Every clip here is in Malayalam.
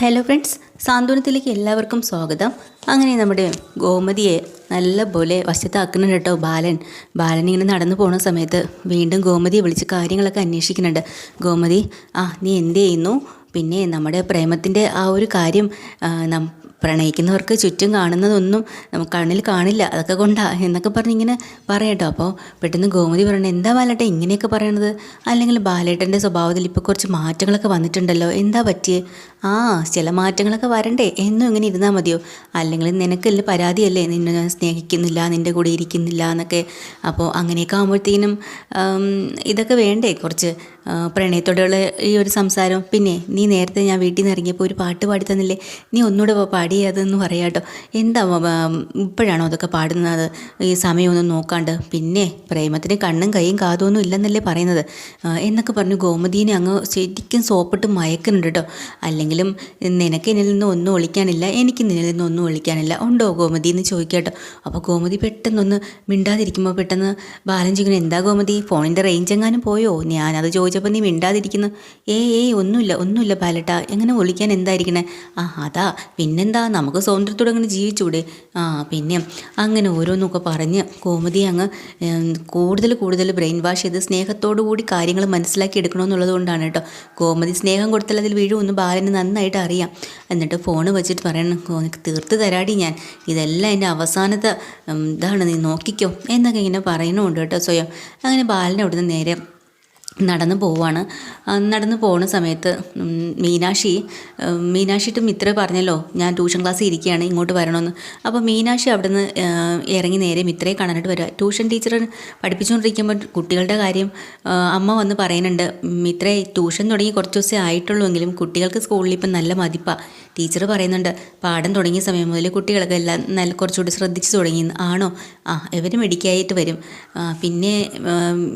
ഹലോ ഫ്രണ്ട്സ് സാന്ത്വനത്തിലേക്ക് എല്ലാവർക്കും സ്വാഗതം. അങ്ങനെ നമ്മുടെ ഗോമതിയെ നല്ലപോലെ വശത്താക്കുന്നുണ്ട് കേട്ടോ ബാലൻ. ബാലൻ ഇങ്ങനെ നടന്നു പോണ സമയത്ത് വീണ്ടും ഗോമതിയെ വിളിച്ച് കാര്യങ്ങളൊക്കെ അന്വേഷിക്കുന്നുണ്ട്. ഗോമതി ആ നീ എന്ത് ചെയ്യുന്നു? പിന്നെ നമ്മുടെ പ്രേമത്തിന്റെ ആ ഒരു കാര്യം പ്രണയിക്കുന്നവർക്ക് ചുറ്റും കാണുന്നതൊന്നും നമുക്ക് കണ്ണിൽ കാണില്ല. അതൊക്കെ കൊണ്ടാ എന്നൊക്കെ പറഞ്ഞ് ഇങ്ങനെ പറയട്ടോ അപ്പോൾ പെട്ടെന്ന് ഗോമതി പറയണത് എന്താ ബാലേട്ടൻ ഇങ്ങനെയൊക്കെ പറയണത്? അല്ലെങ്കിൽ ബാലേട്ടന്റെ സ്വഭാവത്തിൽ ഇപ്പോൾ കുറച്ച് മാറ്റങ്ങളൊക്കെ വന്നിട്ടുണ്ടല്ലോ? എന്താ പറ്റിയേ? ആ ചില മാറ്റങ്ങളൊക്കെ വരണ്ടേ? എന്നും ഇങ്ങനെ ഇരുന്നാൽ മതിയോ? അല്ലെങ്കിൽ നിനക്കല്ലേ പരാതിയല്ലേ? നിന്നെ ഞാൻ സ്നേഹിക്കുന്നില്ല നിന്റെ കൂടെ ഇരിക്കുന്നില്ല എന്നൊക്കെ. അപ്പോൾ അങ്ങനെയൊക്കെ ആകുമ്പോഴത്തേനും ഇതൊക്കെ വേണ്ടേ കുറച്ച്? പ്രണയത്തോടെയുള്ള ഈ ഒരു സംസാരം. പിന്നെ നീ നേരത്തെ ഞാൻ വീട്ടിൽ നിന്ന് ഇറങ്ങിയപ്പോൾ ഒരു പാട്ട് പാടി തന്നില്ലേ നീ ഒന്നുകൂടെ പാടിയതെന്ന് പറയാം പറയാട്ടോ എന്താ ഇപ്പോഴാണോ അതൊക്കെ പാടുന്നത്? ഈ സമയമൊന്നും നോക്കാണ്ട്. പിന്നെ പ്രേമത്തിന് കണ്ണും കൈയും കാതൊന്നും ഇല്ലെന്നല്ലേ പറയുന്നത്. എന്നൊക്കെ പറഞ്ഞു ഗോമതീനെ അങ്ങ് ശരിക്കും സോപ്പിട്ട് മയക്കുന്നുണ്ട് കേട്ടോ അല്ലെങ്കിലും നിനക്ക് എന്നിൽ നിന്ന് ഒന്നും ഒളിക്കാനില്ല. എനിക്ക് നിന്നിൽ നിന്ന് ഒന്നും ഒളിക്കാനില്ല. ഉണ്ടോ ഗോമതി? എന്ന് ചോദിക്കാട്ടോ അപ്പോൾ ഗോമതി പെട്ടെന്നൊന്ന് മിണ്ടാതിരിക്കുമ്പോൾ പെട്ടെന്ന് ബാലൻ ചോദിക്കുന്നത് എന്താ ഗോമതി? ഫോണിന്റെ റേഞ്ച് എങ്ങാനും പോയോ? ഞാനത് ചോദിച്ചപ്പോൾ നീ മിണ്ടാതിരിക്കുന്നു. ഏ ഏ ഒന്നുമില്ല ഒന്നുമില്ല ബാലട്ട. എങ്ങനെ ഒളിക്കാൻ എന്തായിരിക്കണേ? ആ അതാ പിന്നെന്താ നമുക്ക് സ്വാതന്ത്ര്യത്തോടെ അങ്ങനെ ജീവിച്ചൂടെ. ആ പിന്നെ അങ്ങനെ ഓരോന്നൊക്കെ പറഞ്ഞ് കോമതി അങ്ങ് കൂടുതൽ കൂടുതൽ ബ്രെയിൻ വാഷ് ചെയ്ത് സ്നേഹത്തോടു കൂടി കാര്യങ്ങൾ മനസ്സിലാക്കി എടുക്കണമെന്നുള്ളത് കൊണ്ടാണ് കേട്ടോ. കോമതി സ്നേഹം കൊടുത്താൽ അതിൽ വീഴുമെന്ന് ബാലന് നന്നായിട്ട് അറിയാം. എന്നിട്ട് ഫോൺ വെച്ചിട്ട് പറയണം "കോ- നിനക്ക് തീർത്ത് തരാടി ഞാൻ. ഇതെല്ലാം എന്റെ അവസാനത്തെ ഇതാണ് നീ നോക്കിക്കോ. എന്നൊക്കെ ഇങ്ങനെ പറയണമുണ്ട് കേട്ടോ സ്വയം. അങ്ങനെ ബാലനെ അവിടുന്ന് നേരെ നടന്നു പോവാണ്. നടന്നു പോകുന്ന സമയത്ത് മീനാക്ഷി മീനാക്ഷി മീനാക്ഷിയിട്ട് മിത്ര പറഞ്ഞല്ലോ ഞാൻ ട്യൂഷൻ ക്ലാസ് ഇരിക്കുകയാണ് ഇങ്ങോട്ട് വരണമെന്ന്. അപ്പോൾ മീനാക്ഷി അവിടുന്ന് ഇറങ്ങി നേരെ മിത്രയെ കാണാനായിട്ട് വരിക. ട്യൂഷൻ ടീച്ചർ പഠിപ്പിച്ചുകൊണ്ടിരിക്കുമ്പോൾ കുട്ടികളുടെ കാര്യം അമ്മ വന്ന് പറയുന്നുണ്ട് മിത്രയെ ട്യൂഷൻ തുടങ്ങി കുറച്ച് ദിവസമേ ആയിട്ടുള്ളൂ എങ്കിലും കുട്ടികൾക്ക് സ്കൂളിൽ ഇപ്പം നല്ല മതിപ്പാണ് ടീച്ചർ പറയുന്നുണ്ട് പാഠം തുടങ്ങിയ സമയം മുതൽ കുട്ടികളൊക്കെ എല്ലാം നല്ല കുറച്ചുകൂടി ശ്രദ്ധിച്ചു തുടങ്ങി ആണോ? ആ ഇവർ മെഡിക്കായിട്ട് വരും. പിന്നെ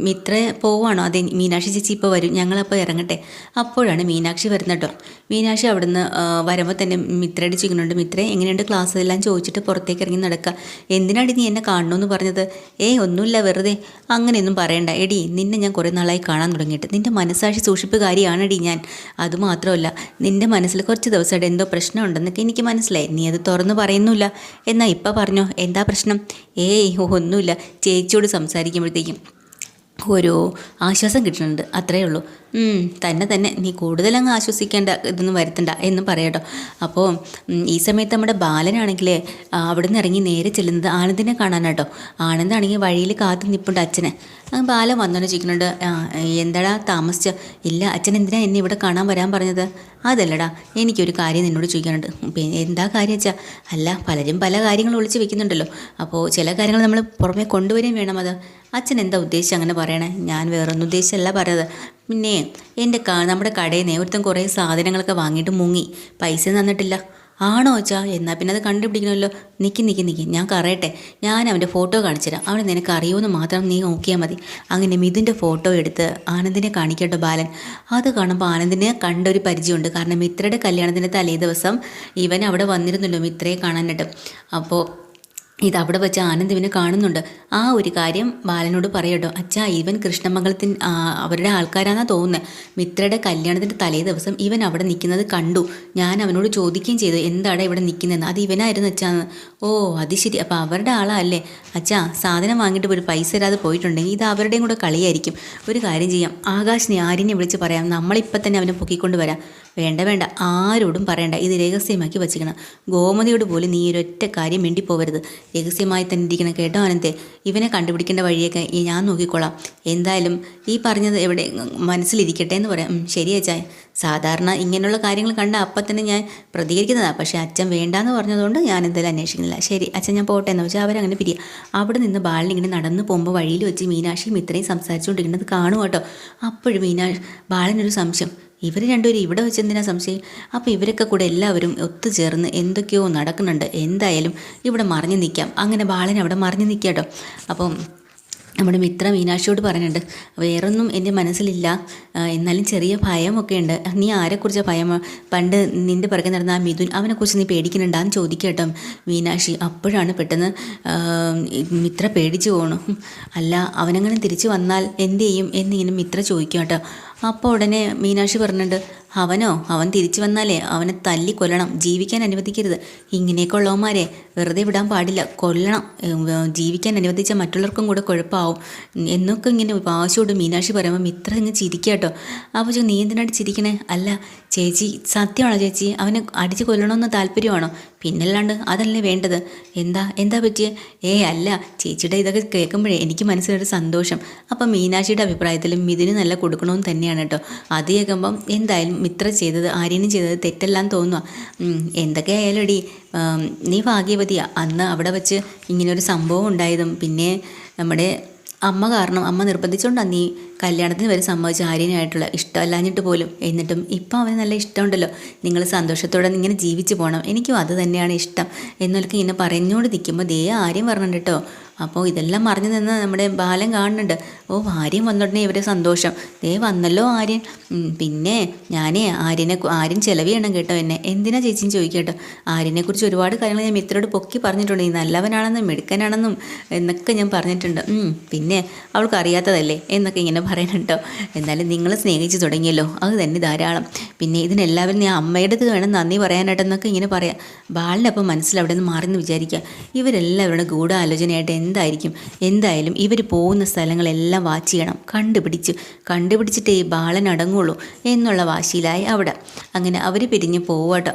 മിത്ര പോവാണോ അതെ മീനാക്ഷി ചേച്ചി ഇപ്പോൾ വരും. ഞങ്ങളപ്പോൾ ഇറങ്ങട്ടെ. അപ്പോഴാണ് മീനാക്ഷി വരുന്നത് കേട്ടോ മീനാക്ഷി അവിടുന്ന് വരുമ്പോൾ തന്നെ മിത്രയുടെ ചിങ്ങനുണ്ട്. മിത്ര എങ്ങനെയുണ്ട് ക്ലാസ്? എല്ലാം ചോദിച്ചിട്ട് പുറത്തേക്ക് ഇറങ്ങി നടക്കുക എന്തിനാണ് നീ എന്നെ കാണണമെന്ന് പറഞ്ഞത്? ഏയ് ഒന്നുമില്ല വെറുതെ. അങ്ങനെയൊന്നും പറയണ്ട. എടി നിന്നെ ഞാൻ കുറേ നാളായി കാണാൻ തുടങ്ങിയിട്ട്. നിന്റെ മനസ്സാക്ഷി സൂക്ഷിപ്പുകാരിയാണെടി ഞാൻ. അതുമാത്രമല്ല നിന്റെ മനസ്സിൽ കുറച്ച് ദിവസമായിട്ട് എന്തോ പ്രശ്നമുണ്ടെന്നൊക്കെ എനിക്ക് മനസ്സിലായി. നീ അത് തുറന്നു പറയുന്നില്ല എന്നാൽ ഇപ്പം പറഞ്ഞോ. എന്താ പ്രശ്നം? ഏയ് ഒന്നുമില്ല. ചേച്ചിയോട് സംസാരിക്കുമ്പോഴത്തേക്കും. ഒരു ആശ്വാസം കിട്ടുന്നുണ്ട്. അത്രയേ ഉള്ളൂ. തന്നെ തന്നെ. നീ കൂടുതലങ്ങ് ആശ്വസിക്കേണ്ട ഇതൊന്നും വരുത്തണ്ട എന്ന് പറയട്ടോ. അപ്പോൾ ഈ സമയത്ത് നമ്മുടെ ബാലനാണെങ്കിൽ അവിടെ നിന്ന് ഇറങ്ങി നേരെ ചെല്ലുന്നത് ആനന്ദിനെ കാണാനാട്ടോ. ആനന്ദാണെങ്കിൽ വഴിയിൽ കാത്തു നിൽപ്പുണ്ട് അച്ഛനെ. ബാലൻ വന്നോണ്ട് ചോദിക്കുന്നുണ്ട് "ആ, എന്താടാ താമസിച്ച? ഇല്ല അച്ഛൻ എന്തിനാ എന്നെ ഇവിടെ കാണാൻ വരാൻ പറഞ്ഞത്? അതല്ലടാ എനിക്കൊരു കാര്യം നിന്നോട് ചോദിക്കാനുണ്ട്. എന്താ കാര്യം വെച്ചാൽ അല്ല പലരും പല കാര്യങ്ങൾ ഒളിച്ച് വെക്കുന്നുണ്ടല്ലോ. അപ്പോൾ ചില കാര്യങ്ങൾ നമ്മൾ പുറമെ കൊണ്ടുവരികയും വേണം അത്. അച്ഛൻ എന്താ ഉദ്ദേശിച്ച് അങ്ങനെ പറയണേ? ഞാൻ വേറൊന്നും ഉദ്ദേശിച്ചല്ല പറഞ്ഞത് പിന്നെ എന്റെ നമ്മുടെ കടയിൽ നിന്ന് ഒരുത്തൻ കുറേ സാധനങ്ങളൊക്കെ വാങ്ങിയിട്ട് മുങ്ങി. പൈസ തന്നിട്ടില്ല. ആണോ അച്ഛാ? എന്നാൽ പിന്നെ അത് കണ്ടുപിടിക്കണമല്ലോ. നിൽക്കി നിൽക്കി നിൽക്കി ഞാൻ കറയട്ടെ ഞാൻ അവന്റെ ഫോട്ടോ കാണിച്ചുതരാം അവനെ നിനക്ക് അറിയുമെന്ന് മാത്രം നീ നോക്കിയാൽ മതി. അങ്ങനെ മിഥുന്റെ ഫോട്ടോ എടുത്ത് ആനന്ദിനെ കാണിക്കട്ടോ ബാലൻ. അത് കാണുമ്പോൾ ആനന്ദിനെ കണ്ടൊരു പരിചയമുണ്ട്. കാരണം മിത്രയുടെ കല്യാണത്തിന്റെ തലേ ദിവസം ഇവൻ അവിടെ വന്നിരുന്നല്ലോ മിത്രയെ കാണാനായിട്ട്. അപ്പോൾ ഇത് അവിടെ വെച്ച് ആനന്ദ് ഇവനെ കാണുന്നുണ്ട്. ആ ഒരു കാര്യം ബാലനോട് പറയട്ടോ. അച്ഛാ ഇവൻ കൃഷ്ണമംഗലത്തിൻ അവരുടെ ആൾക്കാരാന്നാ തോന്നുന്നത് മിത്രയുടെ കല്യാണത്തിന്റെ തലേ ദിവസം ഇവൻ അവിടെ നിൽക്കുന്നത് കണ്ടു. ഞാൻ അവനോട് ചോദിക്കുകയും ചെയ്തു എന്താണ് ഇവിടെ നിൽക്കുന്നതെന്ന്? അത് ഇവനായിരുന്നു അച്ഛാ ഓ അത് ശരി. അപ്പോൾ അവരുടെ ആളല്ലേ? അച്ഛാ സാധനം വാങ്ങിയിട്ട് ഒരു പൈസ തരാതെ പോയിട്ടുണ്ടെങ്കിൽ ഇത് അവരുടെയും കൂടെ കളിയായിരിക്കും. ഒരു കാര്യം ചെയ്യാം. ആകാശിനെ ആരിനെ വിളിച്ച് പറയാം. നമ്മളിപ്പം തന്നെ അവനെ പൊക്കിക്കൊണ്ട് വരാം. വേണ്ട വേണ്ട. ആരോടും പറയണ്ട. ഇത് രഹസ്യമാക്കി വച്ചിക്കണം ഗോമതിയോട് പോലും നീ ഒരൊറ്റ കാര്യം മിണ്ടി പോവരുത് രഹസ്യമായി തന്നെ ഇരിക്കണം കേട്ടോ അനന്തെ ഇവനെ കണ്ടുപിടിക്കേണ്ട വഴിയൊക്കെ ഈ ഞാൻ നോക്കിക്കോളാം. എന്തായാലും ഈ പറഞ്ഞത് എവിടെ മനസ്സിലിരിക്കട്ടെ എന്ന് പറയാം. ശരി സാധാരണ ഇങ്ങനെയുള്ള കാര്യങ്ങൾ കണ്ട അപ്പം തന്നെ ഞാൻ പ്രതികരിക്കുന്നതാണ് പക്ഷേ അച്ഛൻ വേണ്ടാന്ന് പറഞ്ഞതുകൊണ്ട് ഞാൻ എന്തായാലും അന്വേഷിക്കുന്നില്ല. ശരി അച്ഛൻ ഞാൻ പോട്ടെ എന്ന് വെച്ചാൽ അവരങ്ങനെ പിരിയ. അവിടെ നിന്ന് ബാലിന് ഇങ്ങനെ നടന്ന് പോകുമ്പോൾ വഴിയിൽ വെച്ച് മീനാക്ഷിയും ഇത്രയും സംസാരിച്ചുകൊണ്ടിരിക്കുന്നത് കാണും കേട്ടോ. അപ്പോഴും മീനാ ബാലനൊരു സംശയം. ഇവർ രണ്ടുപേരും ഇവിടെ വെച്ച് സംശയം? അപ്പോൾ ഇവരൊക്കെ കൂടെ എല്ലാവരും ഒത്തുചേർന്ന് എന്തൊക്കെയോ നടക്കുന്നുണ്ട്. എന്തായാലും ഇവിടെ മറിഞ്ഞു നിൽക്കാം അങ്ങനെ ബാലൻ അവിടെ മറിഞ്ഞു നിൽക്കാം കേട്ടോ. അപ്പം നമ്മുടെ മിത്ര മീനാക്ഷിയോട് പറയുന്നുണ്ട് വേറൊന്നും എന്റെ മനസ്സിലില്ല. എന്നാലും ചെറിയ ഭയമൊക്കെ ഉണ്ട്. നീ ആരെക്കുറിച്ചാണ് ഭയം? പണ്ട് നിന്റെ പിറകെ നടന്ന ആ മിഥുൻ അവനെക്കുറിച്ച് നീ പേടിക്കുന്നുണ്ടാന്ന് ചോദിക്കട്ടോ കേട്ടോ. മീനാക്ഷി അപ്പോഴാണ് പെട്ടെന്ന് മിത്ര പേടിച്ചു പോകണു അല്ല അവനങ്ങനെ തിരിച്ചു വന്നാൽ എന്ത് ചെയ്യും? എന്നിങ്ങനെ മിത്ര ചോദിക്കും കേട്ടോ. അപ്പോൾ ഉടനെ മീനാക്ഷി പറഞ്ഞിട്ടുണ്ട് അവനോ അവൻ തിരിച്ചു വന്നാലേ അവനെ തല്ലി കൊല്ലണം ജീവിക്കാൻ അനുവദിക്കരുത്. ഇങ്ങനെയൊക്കെ ഉള്ളവന്മാരെ വെറുതെ വിടാൻ പാടില്ല കൊല്ലണം. ജീവിക്കാൻ അനുവദിച്ച മറ്റുള്ളവർക്കും കൂടെ കുഴപ്പമാവും എന്നൊക്കെ ഇങ്ങനെ വാശിയോട് മീനാക്ഷി പറയുമ്പോൾ മിത്ര ഇങ്ങ് ചിരിക്കാട്ടോ. കേട്ടോ അപ്പോൾ നീ എന്തിനായിട്ട് ചിരിക്കണേ? അല്ല ചേച്ചി സത്യമാണോ ചേച്ചി? അവനെ അടിച്ച് കൊല്ലണമെന്ന് താല്പര്യമാണോ? പിന്നല്ലാണ്ട് അതല്ലേ വേണ്ടത്? എന്താ എന്താ പറ്റിയേ? ഏ അല്ല ചേച്ചിയുടെ ഇതൊക്കെ കേൾക്കുമ്പോഴേ എനിക്ക് മനസ്സിലൊരു സന്തോഷം. അപ്പം മീനാക്ഷിയുടെ അഭിപ്രായത്തിലും മിഥുന് നല്ല കൊടുക്കണമെന്ന് തന്നെയാണ് കേട്ടോ. അത് കേൾക്കുമ്പം എന്തായാലും മിത്ര ചെയ്തത് ആര്യനും ചെയ്തത് തെറ്റെല്ലാം തോന്നുക എന്തൊക്കെയായാലും എടി നീ ഭാഗ്യവതിയാ. അന്ന് അവിടെ വെച്ച് ഇങ്ങനൊരു സംഭവം ഉണ്ടായതും പിന്നെ നമ്മുടെ അമ്മ കാരണം അമ്മ നിർബന്ധിച്ചുകൊണ്ടാണ് നീ കല്യാണത്തിന് വരെ സമ്മതിച്ച ആര്യനായിട്ടുള്ള ഇഷ്ടമല്ലാഞ്ഞിട്ട് പോലും. എന്നിട്ടും ഇപ്പം അവന് നല്ല ഇഷ്ടമുണ്ടല്ലോ. നിങ്ങൾ സന്തോഷത്തോടെ ഇങ്ങനെ ജീവിച്ചു പോകണം എനിക്കും അത് തന്നെയാണ് ഇഷ്ടം. എന്നൊക്കെ ഇങ്ങനെ പറഞ്ഞുകൊണ്ട് നിൽക്കുമ്പോൾ ദേ ആര്യം പറഞ്ഞിട്ടോ അപ്പോൾ ഇതെല്ലാം മറിഞ്ഞു നിന്ന് നമ്മുടെ ബാലൻ കാണുന്നുണ്ട്. ഓ ആര്യൻ വന്നോടനെ ഇവരെ സന്തോഷം. ദേ വന്നല്ലോ ആര്യൻ. പിന്നെ ഞാനേ ആര്യനെ ആര്യൻ ചെലവ് ചെയ്യണം കേട്ടോ എന്നെ. എന്തിനാ ചേച്ചിയും ചോദിക്കട്ടോ കേട്ടോ? ആര്യനെക്കുറിച്ച് ഒരുപാട് കാര്യങ്ങൾ ഞാൻ മിത്രയോട് പൊക്കി പറഞ്ഞിട്ടുണ്ട്. ഈ നല്ലവനാണെന്നും മിടുക്കനാണെന്നും എന്നൊക്കെ ഞാൻ പറഞ്ഞിട്ടുണ്ട്. പിന്നെ അവൾക്ക് അറിയാത്തതല്ലേ എന്നൊക്കെ ഇങ്ങനെ പറയുന്നുണ്ടോ എന്നാലും നിങ്ങൾ സ്നേഹിച്ച് തുടങ്ങിയല്ലോ. അത് തന്നെ ധാരാളം. പിന്നെ ഇതിനെല്ലാവരും ഞാൻ അമ്മയുടേത് വേണം നന്ദി പറയാനായിട്ടെന്നൊക്കെ ഇങ്ങനെ പറയാം. ബാലിനപ്പം മനസ്സിൽ അവിടെ നിന്ന് മാറിയെന്ന് വിചാരിക്കുക. ഇവരെല്ലാവരുടെ ഗൂഢാലോചനയായിട്ട് എന്തായിരിക്കും? എന്തായാലും ഇവർ പോകുന്ന സ്ഥലങ്ങളെല്ലാം വാച്ച് ചെയ്യണം. കണ്ടുപിടിച്ച്. കണ്ടുപിടിച്ചിട്ടേ ബാലൻ അടങ്ങുള്ളൂ എന്നുള്ള വാശിയിലായി അവിടെ. അങ്ങനെ അവർ പിരിഞ്ഞ് പോവാട്ടോ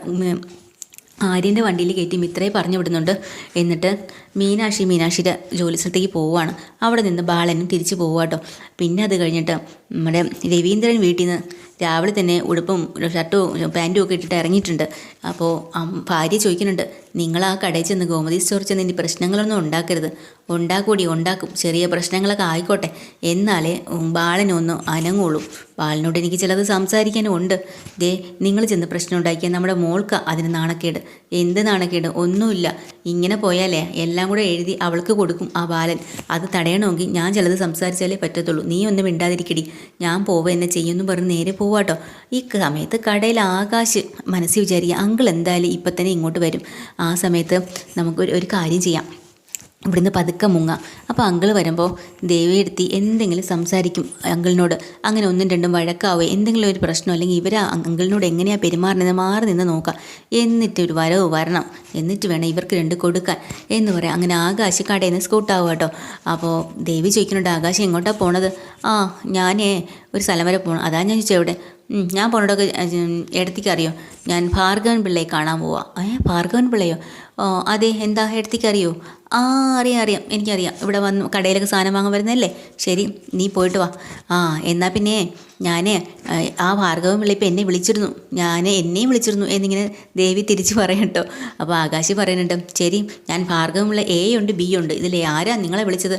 ആര്യന്റെ വണ്ടിയിൽ കയറ്റി മിത്രയെ പറഞ്ഞു വിടുന്നുണ്ട്. എന്നിട്ട് മീനാക്ഷി മീനാക്ഷിയുടെ ജോലി സ്ഥലത്തേക്ക് പോവുകയാണ്. അവിടെ നിന്ന് ബാലനും തിരിച്ചു പോവാട്ടോ പിന്നെ അത് കഴിഞ്ഞിട്ട് നമ്മുടെ രവീന്ദ്രൻ വീട്ടിൽ നിന്ന് രാവിലെ തന്നെ ഉടുപ്പും ഷർട്ടും പാന്റും ഒക്കെ ഇട്ടിട്ട് ഇറങ്ങിയിട്ടുണ്ട്. അപ്പോൾ ഭാര്യ ചോദിക്കുന്നുണ്ട് നിങ്ങൾ ആ കടയിൽ ചെന്ന് ഗോമതി സ്റ്റോർ ചെന്ന് ഇനി പ്രശ്നങ്ങളൊന്നും ഉണ്ടാക്കരുത്. ഉണ്ടാക്കൂടി ഉണ്ടാക്കും. ചെറിയ പ്രശ്നങ്ങളൊക്കെ ആയിക്കോട്ടെ. എന്നാലേ ബാലനൊന്ന് അനങ്ങുള്ളൂ. ബാലനോട് എനിക്ക് ചിലത് സംസാരിക്കാനും ഉണ്ട്. ദേ നിങ്ങൾ ചെന്ന് പ്രശ്നം ഉണ്ടാക്കിയാൽ നമ്മുടെ മോൾക്ക് അതിന് നാണക്കേട്. എന്ത് നാണക്കേട്? ഒന്നുമില്ല. ഇങ്ങനെ പോയാലേ എല്ലാം കൂടെ എഴുതി അവൾക്ക് കൊടുക്കും ആ ബാലൻ. അത് തടയണമെങ്കിൽ ഞാൻ ചിലത് സംസാരിച്ചാലേ പറ്റത്തുള്ളൂ. നീ ഒന്നും മിണ്ടാതിരിക്കടി. ഞാൻ പോവുക എന്നെ ചെയ്യുമെന്ന് പറഞ്ഞ് നേരെ പോവാട്ടോ. ഈ സമയത്ത് കടയിൽ ആകാശ് മനസ്സിൽ വിചാരിക്കുക അങ്കിൾ എന്തായാലും ഇപ്പം തന്നെ ഇങ്ങോട്ട് വരും. ആ സമയത്ത് നമുക്ക് ഒരു- കാര്യം ചെയ്യാം. ഇവിടുന്ന് പതുക്കെ മുങ്ങാം. അപ്പോൾ അങ്കിൾ വരുമ്പോൾ ദേവിയെടുത്തി എന്തെങ്കിലും സംസാരിക്കും അങ്കിളിനോട്. അങ്ങനെ ഒന്നും രണ്ടും വഴക്കാവോ? എന്തെങ്കിലും ഒരു പ്രശ്നം അല്ലെങ്കിൽ ഇവർ അങ്കിളിനോട് എങ്ങനെയാണ് പെരുമാറണമെന്ന് മാറി നിന്ന് നോക്കാം. എന്നിട്ട് ഒരു വരവ് വരണം. എന്നിട്ട് വേണം ഇവർക്ക് രണ്ട് കൊടുക്കാൻ. എന്ന് പറയാം. അങ്ങനെ ആകാശ് കടയിൽ നിന്ന് സ്കൂട്ടാവും കേട്ടോ. അപ്പോൾ ദേവി ചോദിക്കുന്നുണ്ട് ആകാശം എങ്ങോട്ടാണ് പോണത്? ആ ഞാനേ ഒരു സ്ഥലം വരെ പോകണം അതാ ഞാൻ ചോദിച്ചത് എവിടെ? ഞാൻ പോണോടൊക്കെ ഇടത്തേക്ക് അറിയോ? ഞാൻ ഭാർഗവൻ പിള്ളയെ കാണാൻ പോവാം. ഏ ഭാർഗവൻ പിള്ളയോ? അതെ എന്താ എടുത്തേക്ക് അറിയോ ആ അറിയാം അറിയാം എനിക്കറിയാം. ഇവിടെ വന്ന് കടയിലൊക്കെ സാധനം വാങ്ങാൻ വരുന്നതല്ലേ? ശരി നീ പോയിട്ട് വാ. ആ എന്നാൽ പിന്നെ ഞാൻ ആ ഭാർഗവൻ വിളിപ്പോൾ എന്നെ വിളിച്ചിരുന്നു. ഞാൻ എന്നെയും വിളിച്ചിരുന്നു എന്നിങ്ങനെ ദേവി തിരിച്ച് പറയട്ടോ അപ്പോൾ ആകാശി പറയുന്നുണ്ട് ശരി ഞാൻ ഭാർഗവൻ പിള്ള എ ഉണ്ട് ബി ഉണ്ട്. ഇതിൽ ആരാ നിങ്ങളെ വിളിച്ചത്?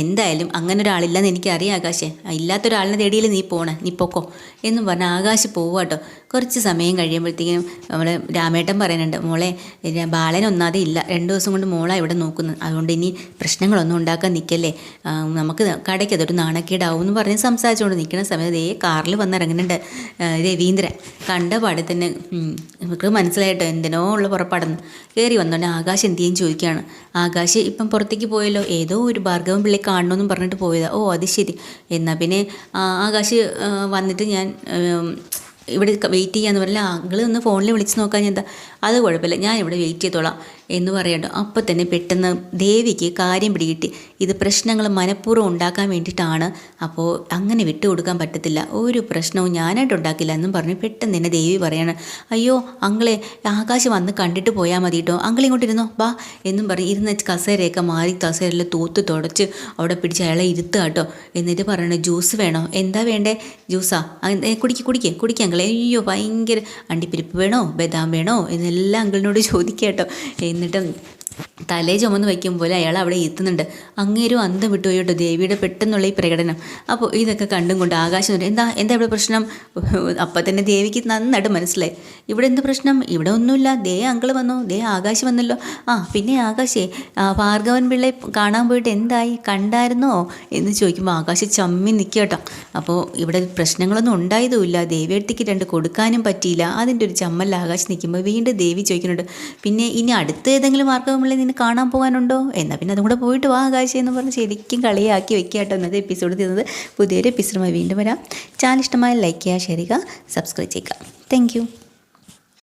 എന്തായാലും അങ്ങനെ ഒരാളില്ലെന്ന് എനിക്കറിയാം ആകാശേ. ഇല്ലാത്തൊരാളിനെ തേടിയിൽ നീ പോണേ. നീ പൊക്കോ. എന്നും പറഞ്ഞ് ആകാശ് പോവാട്ടോ കുറച്ച് സമയം കഴിയുമ്പോഴത്തേക്കും നമ്മുടെ രാമേട്ടൻ പറയുന്നുണ്ട് മോളെ ബാലനൊന്നാതെ ഇല്ല. രണ്ട് ദിവസം കൊണ്ട് മോളാ ഇവിടെ നോക്കുന്നത്. അതുകൊണ്ട് ഇനി പ്രശ്നങ്ങളൊന്നും ഉണ്ടാക്കാൻ നിൽക്കല്ലേ നമുക്ക് കടയ്ക്ക് അതൊരു നാണക്കേടാവും എന്ന് പറഞ്ഞ് സംസാരിച്ചുകൊണ്ട് നിൽക്കുന്ന സമയത്ത് ദേ കാറിൽ വന്നിറങ്ങുന്നുണ്ട് രവീന്ദ്രൻ. കണ്ട പാടെ തന്നെ നമുക്ക് മനസ്സിലായിട്ടോ എന്തിനോ ഉള്ള പുറപ്പാടെന്ന്. കയറി വന്നോണ്ട് ആകാശ് എന്തു ചെയ്യും ചോദിക്കുകയാണ്. ആകാശ് ഇപ്പം പുറത്തേക്ക് പോയല്ലോ. ഏതോ ഒരു ഭാർഗവൻ പിള്ളി കാണണമെന്നും പറഞ്ഞിട്ട് പോയതാണ് ഓ അത് ശരി. എന്നാൽ പിന്നെ ആകാശ് വന്നിട്ട് ഞാൻ ഇവിടെ വെയിറ്റ് ചെയ്യാന്ന് പറഞ്ഞാൽ അങ്കിൾ ഒന്ന് ഫോണിൽ വിളിച്ച് നോക്കാൻ എന്താ അത് കുഴപ്പമില്ല. ഞാൻ ഇവിടെ വെയിറ്റ് ചെയ്തോളാം. എന്ന് പറയട്ടോ അപ്പം തന്നെ പെട്ടെന്ന് ദേവിക്ക് കാര്യം പിടികിട്ടി. ഇത് പ്രശ്നങ്ങൾ മനഃപൂർവം ഉണ്ടാക്കാൻ വേണ്ടിയിട്ടാണ്. അപ്പോൾ അങ്ങനെ വിട്ടുകൊടുക്കാൻ പറ്റത്തില്ല. ഒരു പ്രശ്നവും ഞാനായിട്ട് ഉണ്ടാക്കില്ല എന്നും പറഞ്ഞ് പെട്ടെന്ന് തന്നെ ദേവി പറയാണ് അയ്യോ അങ്ങളെ ആകാശം വന്ന് കണ്ടിട്ട് പോയാൽ മതി കേട്ടോ അങ്കിൾ ഇങ്ങോട്ട് ഇരുന്നോ. ബാ എന്നും പറഞ്ഞ് ഇരുന്ന് കസേരയൊക്കെ മാറി കസേരയിൽ തൂത്ത് തുടച്ച് അവിടെ പിടിച്ച് അയാളെ ഇരുത്തുക കേട്ടോ എന്നിട്ട് പറയണ ജ്യൂസ് വേണോ? എന്താ വേണ്ടേ? ജ്യൂസാ. കുടിക്ക് കുടിക്ക് കുടിക്കുക അങ്കിളെ. അയ്യോ ഭയങ്കര അണ്ടിപ്പരിപ്പ് വേണോ? ബദാം വേണോ? എന്നെല്ലാം അങ്കിളിനോട് ചോദിക്കുക കേട്ടോ എന്നിട്ട് തലേ ചുമന്ന് വയ്ക്കും പോലെ അയാൾ അവിടെ എത്തുന്നുണ്ട്. അങ്ങേരും അന്തം വിട്ടു കേട്ടോ ദേവിയുടെ പെട്ടെന്നുള്ള ഈ പ്രകടനം. അപ്പോൾ ഇതൊക്കെ കണ്ടും കൊണ്ട് ആകാശം എന്താ എന്താ ഇവിടെ പ്രശ്നം? അപ്പം തന്നെ ദേവിക്ക് നന്നായിട്ട് മനസ്സിലായി. ഇവിടെ എന്ത് പ്രശ്നം? ഇവിടെ ഒന്നുമില്ല. ദേ അങ്കിൾ വന്നു. ദേ ആകാശം വന്നല്ലോ. ആ പിന്നെ ആകാശേ ഭാർഗവൻ പിള്ളയെ കാണാൻ പോയിട്ട് എന്തായി? കണ്ടായിരുന്നോ? എന്ന് ചോദിക്കുമ്പോൾ ആകാശം ചമ്മി നിൽക്കട്ടോ അപ്പോൾ ഇവിടെ പ്രശ്നങ്ങളൊന്നും ഉണ്ടായതുമില്ല. ദേവിയടുത്തേക്ക് രണ്ട് കൊടുക്കാനും പറ്റിയില്ല. അതിന്റെ ഒരു ചമ്മൽ ആകാശം നിൽക്കുമ്പോൾ വീണ്ടും ദേവി ചോദിക്കുന്നുണ്ട്. പിന്നെ ഇനി അടുത്ത ഏതെങ്കിലും ഭാർഗവൻ നമ്മൾ നിന്ന് കാണാൻ പോകാനുണ്ടോ? എന്നാൽ പിന്നെ അതും കൂടെ പോയിട്ട് വാ കാഴ്ച എന്ന് പറഞ്ഞ് ശരിക്കും കളിയാക്കി വെക്കുക കേട്ടോ ഇന്നത്തെ എപ്പിസോഡ് തീർന്നത്. പുതിയൊരു എപ്പിസോഡുമായി വീണ്ടും വരാം. ചാനൽ ഇഷ്ടമായ ലൈക്ക് ചെയ്യുക ഷെയർ ചെയ്യുക സബ്സ്ക്രൈബ് ചെയ്യുക. താങ്ക്